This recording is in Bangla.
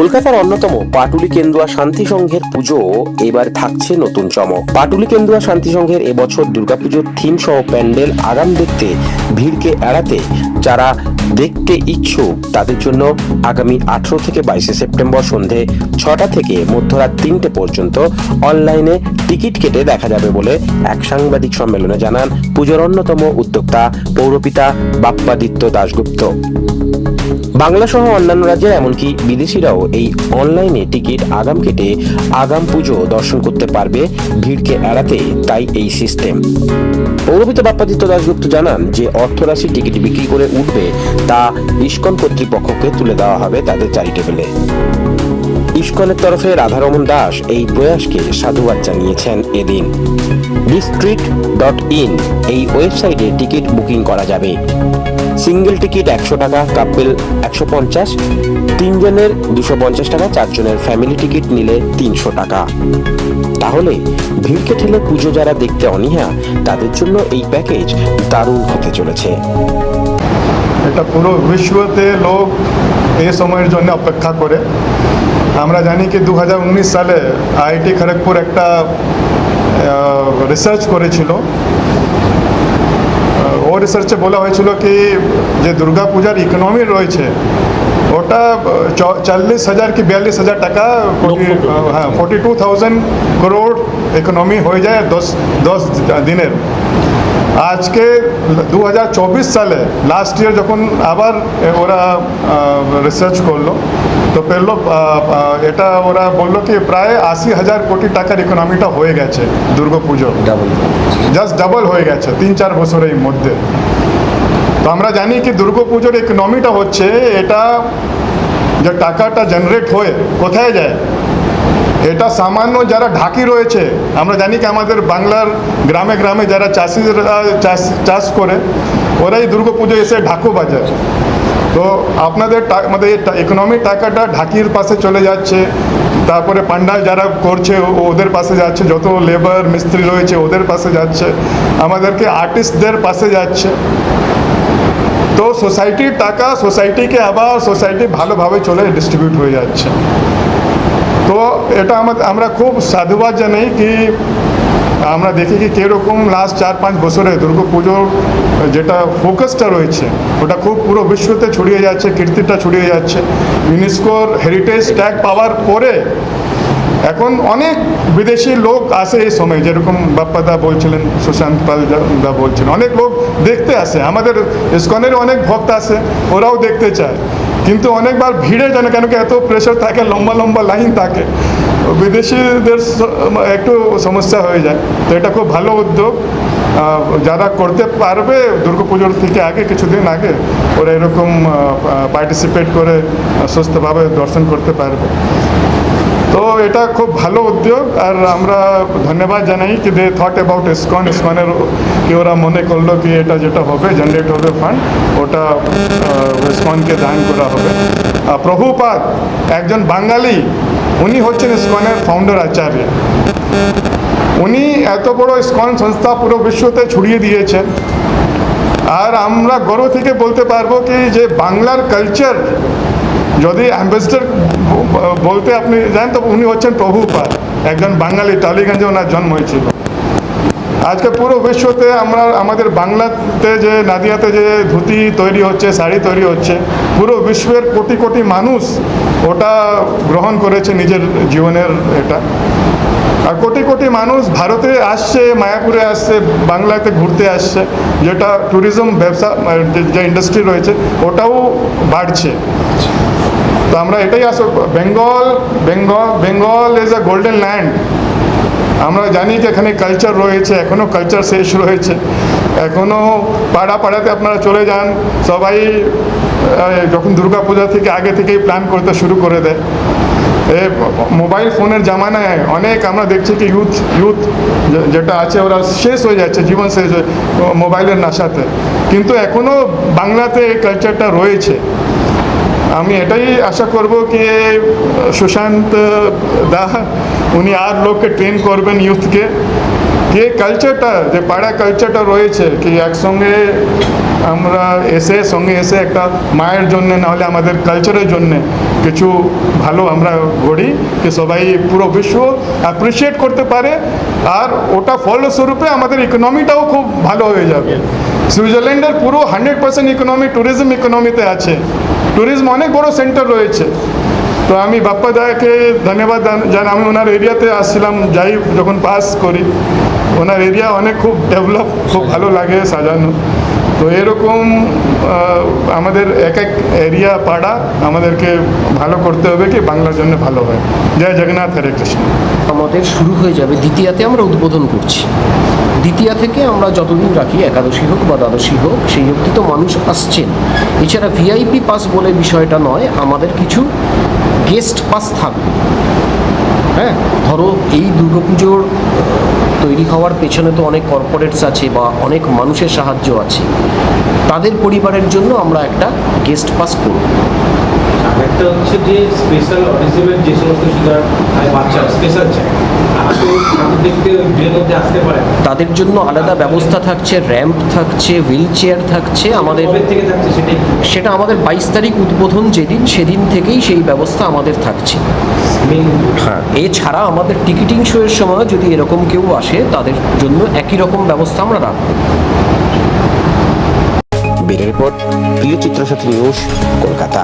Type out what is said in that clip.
কলকাতার অন্যতম পাটুলি কেন্দুয়া শান্তি সংঘের পুজো এবার থাকছে নতুন চমক। পাটুলি কেন্দুয়া শান্তি সংঘের এবছর দুর্গাপুজোর থিম সহ প্যান্ডেল আগাম দেখতে ভিড়কে এড়াতে যারা দেখতে ইচ্ছুক, তাদের জন্য আগামী আঠারো থেকে বাইশে সেপ্টেম্বর সন্ধে ছটা থেকে মধ্যরাত তিনটে পর্যন্ত অনলাইনে টিকিট কেটে দেখা যাবে বলে এক সাংবাদিক সম্মেলনে জানান পুজোর অন্যতম উদ্যোক্তা পৌরপিতা বাপ্পাদিত্য দাশগুপ্ত। বাংলা সহ অন্যান্য রাজ্যের এমনকি বিদেশিরাও এই অনলাইনে টিকিট আগাম কেটে আগাম পুজো দর্শন করতে পারবে ভিড়কে এড়াতে তাই এই সিস্টেম। পৌরবিত বাপ্পাদিত্য দাশগুপ্ত জানান যে অর্থরাশি টিকিট বিক্রি করে উঠবে তা ইস্কন কর্তৃপক্ষকে তুলে দেওয়া হবে তাদের চ্যারিটেবলে ইস্কনের তরফে রাধারমন দাস এই প্রয়াসকে সাধুবাদ জানিয়েছেন এদিন। ডিস্ট্রিক্ট ডট ইন এই ওয়েবসাইটে টিকিট বুকিং করা যাবে। সিঙ্গেল টিকিট একশো টাকা, কাপল একশো পঞ্চাশ, তিনজনের দুশো পঞ্চাশ টাকা, চারজনের ফ্যামিলি টিকিট নিলে তিনশো টাকা। তাহলে ভিড়কে ঠেলে পুজো যারা দেখতে অনীহা, তাদের জন্য এই প্যাকেজ দারুণ হতে চলেছে। এটা পুরো বিশ্বতে লোক এই সময়ের জন্য অপেক্ষা করে। আমরা জানি কি দু হাজার উনিশ সালে আইআইটি খড়গপুর একটা রিসার্চ করেছিল। ও রিসার্চে বলা হয়েছিল কি যে দুর্গা পূজার ইকোনমি রয়েছে ওটা চল্লিশ হাজার কি বিয়াল্লিশ হাজার টাকা হ্যাঁ forty two thousand crore economy হয়ে যায় দশ দশ দিনের। আজকে দু হাজার চব্বিশ সালে লাস্ট ইয়ার যখন আবার ওরা রিসার্চ করল তো পেল এটা ওরা বলল কি প্রায় আশি হাজার কোটি টাকার ইকোনমিটা হয়ে গেছে দুর্গাপুজো জাস্ট ডাবল হয়ে গেছে তিন চার বছরের মধ্যে। তো আমরা জানি কি দুর্গাপুজোর ইকোনমিটা হচ্ছে এটা যে টাকাটা জেনারেট হয়ে কোথায় যায়। এটা সামান্য যারা ঢাকি রয়েছে আমরা জানি কি আমাদের বাংলার গ্রামে গ্রামে যারা চাষিরা চাষ চাষ করে ওরাই দুর্গাপুজো এসে ঢাকু বাজায়। তো আপনাদের আমাদের ইকোনমির টাকাটা ঢাকির পাশে চলে যাচ্ছে, তারপরে পান্ডাল যারা করছে ওদের পাশে যাচ্ছে, যত লেবার মিস্ত্রি রয়েছে, ওদের পাশে যাচ্ছে, আমাদেরকে আর্টিস্টদের পাশে যাচ্ছে। তো সোসাইটির টাকা সোসাইটিকে আবার সোসাইটি ভালোভাবে চলে ডিস্ট্রিবিউট হয়ে যাচ্ছে। তো এটা আমরা খুব সাধুবাদ জানাই কি আমরা দেখি কি কীরকম লাস্ট চার পাঁচ বছরে দুর্গাপুজোর যেটা ফোকাসটা রয়েছে, ওটা খুব পুরো বিশ্বতে ছড়িয়ে যাচ্ছে, কীর্তিটা ছড়িয়ে যাচ্ছে। ইউনেস্কোর হেরিটেজ ট্যাগ পাওয়ার পরে এখন অনেক বিদেশি লোক আসে এই সময়, যেরকম বাপ্পাদা বলছিলেন, সুশান্ত পাল দা- বলছিলেন, অনেক লোক দেখতে আসে। আমাদের ইস্কনের অনেক ভক্ত আসে, ওরাও দেখতে চায়। কিন্তু অনেকবার ভিড়ে যেন কেন কি এত প্রেশার থাকে, লম্বা লম্বা লাইন থাকে। বিদেশিদের একটু সমস্যা হয়ে যায়। তো এটা খুব ভালো উদ্যোগ। যারা করতে পারবে দুর্গাপুজোর থেকে আগে, কিছুদিন আগে, ওরা এরকম পার্টিসিপেট করে, সুস্থভাবে দর্শন করতে পারবে। তো এটা খুব ভালো উদ্যোগ, আর আমরা ধন্যবাদ জানাই কি দে থট অ্যাবাউট ইসকন ইসকনের কি ওরা মনে করল কি এটা যেটা হবে জেনারেট হবে ফান্ড ওটা ইসকনকে দান করা হবে। আর প্রভুপাদ, একজন বাঙালি, উনি হচ্ছেন ইসকনের ফাউন্ডার আচার্য। উনি এত বড় ইসকন সংস্থা পুরো বিশ্বতে ছড়িয়ে দিয়েছেন। আর আমরা গর্ব থেকে বলতে পারব কি যে বাংলার কালচার যদি অ্যাম্বাসেডর বলতে আপনি জানেন তো উনি হচ্ছেন প্রভুপাদ, একজন বাঙালি, টালিগঞ্জে ওনার জন্ম হয়েছিল। আজকে পুরো বিশ্বতে আমরা, আমাদের বাংলাতে যে, নাদিয়াতে যে ধুতি তৈরি হচ্ছে, শাড়ি তৈরি হচ্ছে, পুরো বিশ্বের কোটি কোটি মানুষ ওটা গ্রহণ করেছে নিজের জীবনের এটা। আর কোটি কোটি মানুষ ভারতে আসছে, মায়াপুরে আসছে, বাংলাতে ঘুরতে আসছে, যেটা ট্যুরিজম ব্যবসা, যে ইন্ডাস্ট্রি রয়েছে, ওটাও বাড়ছে। তো আমরা এটাই as Bengal Bengal Bengal is a golden land আমরা জানি যে এখানে কালচার রয়েছে এখনও কালচার শেষ রয়েছে। এখনও পাড়া পাড়াতে আপনারা চলে যান, সবাই যখন দুর্গা পূজা থেকে আগে থেকেই প্ল্যান করতে শুরু করে দেয়। এ মোবাইল ফোনের জামানায় অনেক আমরা দেখছি কি ইউথ ইউথ যেটা আছে, ওরা শেষ হয়ে যাচ্ছে, জীবন শেষ হয়ে মোবাইলের নাশাতে। কিন্তু এখনও বাংলাতে এই কালচারটা রয়েছে। আমি এটাই আশা করব কি, সুশান্ত দা, উনি আর লোককে ট্রেন করবেন ইউথকে যে কালচারটা যে পাড়া কালচারটা রয়েছে, কি একসঙ্গে আমরা এসে, সঙ্গে এসে একটা মায়ের জন্য নাহলে আমাদের কালচারের জন্য কিছু ভালো আমরা গড়ি, কি সবাই পুরো বিশ্ব অ্যাপ্রিসিয়েট করতে পারে। আর ওটা ফলস্বরূপে আমাদের ইকোনমিটাও খুব ভালো হয়ে যাবে। সুইজারল্যান্ডের পুরো হান্ড্রেড পার্সেন্ট ইকোনমি ট্যুরিজম ইকোনমিতে আছে। ট্যুরিজম অনেক বড় সেন্টার রয়েছে। তো আমি বাপ্পা দাকে ধন্যবাদ জান আমি ওনার এরিয়াতে আসছিলাম, যাই যখন পাস করি। ওনার এরিয়া অনেক খুব ডেভেলপ খুব ভালো লাগে সাজানো। তো এরকম আমাদের এক এক এরিয়া, পাড়া আমাদেরকে ভালো করতে হবে কি বাংলার জন্য ভালো হয়। জয় জগন্নাথ, হরে কৃষ্ণ। আমাদের শুরু হয়ে যাবে, দ্বিতীয়াতে আমরা উদ্বোধন করছি। দ্বিতীয়া থেকে আমরা যতদিন রাখি, একাদশী হোক বা দ্বাদশী হোক, সেই অবধি তো মানুষ আসছেন। এছাড়া ভিআইপি পাস বলে বিষয়টা নয়, আমাদের কিছু গেস্ট পাস থাকবে। হ্যাঁ ধরো এই দুর্গাপুজোর তৈরি হওয়ার পেছনে তো অনেক কর্পোরেটস আছে বা অনেক মানুষের সাহায্য আছে। তাদের পরিবারের জন্য আমরা একটা গেস্ট পাস করব। একটা হচ্ছে যে স্পেশাল অটিজমের যে সমস্ত সুতরাং বাচ্চা স্পেশাল চাই পারে। তাদের জন্য আলাদা ব্যবস্থা থাকছে র্যাম্প থাকছে হুইল চেয়ার থাকছে আমাদের থাকছে সেটা আমাদের বাইশ তারিখ উদ্বোধন যেদিন সেদিন থেকেই সেই ব্যবস্থা আমাদের থাকছে। হ্যাঁ এছাড়া আমাদের টিকিটিং শোয়ের সময় যদি এরকম কেউ আসে তাদের জন্য একই রকম ব্যবস্থা আমরা রাখব। বেড়ে রিপোর্ট প্রিয় চিত্রসাথী নিউজ কলকাতা।